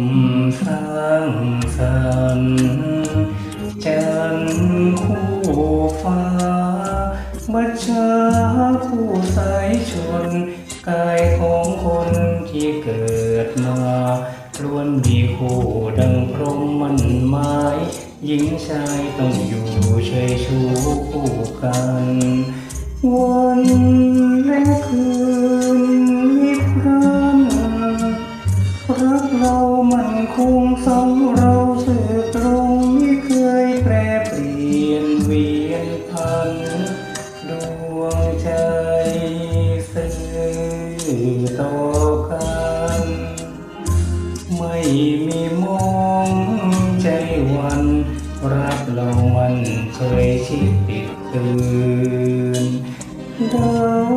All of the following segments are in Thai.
มสันจันทร์คู่ฟ้า บัชาผู้สายชน กายของคนที่เกิดมาล้วนมีคู่ดังพรหมมันไม้หญิงชายต้องอยู่เฉยชูคู่กัน วันและคืน ต่อกันไม่มีมองใจวัน รักเรามันเคยชิดติดตื่นดาว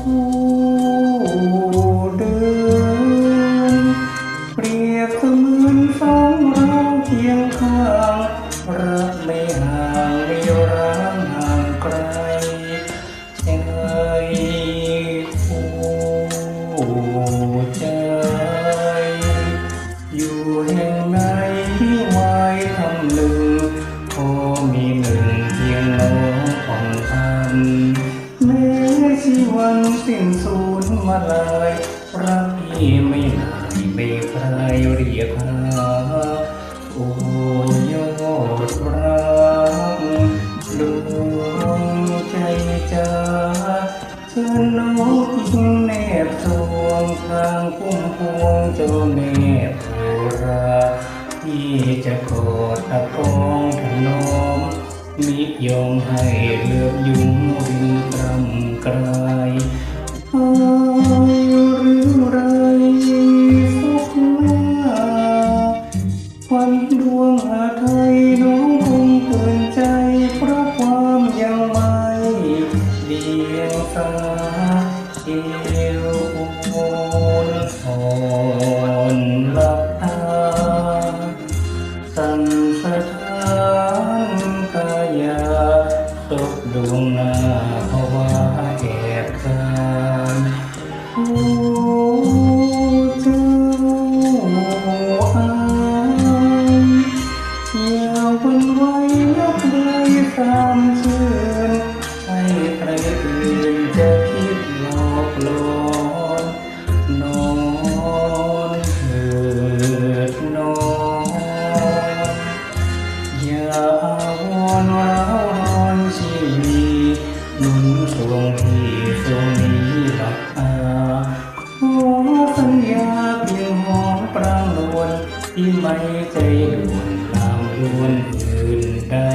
คู่เดินเปรียบเสมือน ใจ อยู่แห่งไหนที่วายทำหนึ่งพอมีหนึ่งเพียงน้องของท่านแม้ชีวันสิ้นสูญมาลายรักพี่ไม่นายไม่ใครเรียกหาโอ้ยอดรักดวงใจจ้าเชิญน้องอิงแนบสว งทางพุ่มพวงเจ้าแม่ภูราที่จะกอดตะกองถนอมมิยอมให้เลือบยุงรินกรำกรา ดวงหน้าภาวะแอบกายโอ้เจ้าอายอย่าหวันไหวนับเลยสามชื่นให้ใครอื่นจะคิดหลอกหลอนนอนเถิดนอนอย่าอาวรณ์ร้ ทรงที่ทรงนี้หลักอาขอสัญญาเพียงหอมปรางนวลที่ไม่ใจดวนตามดวนอื่นกา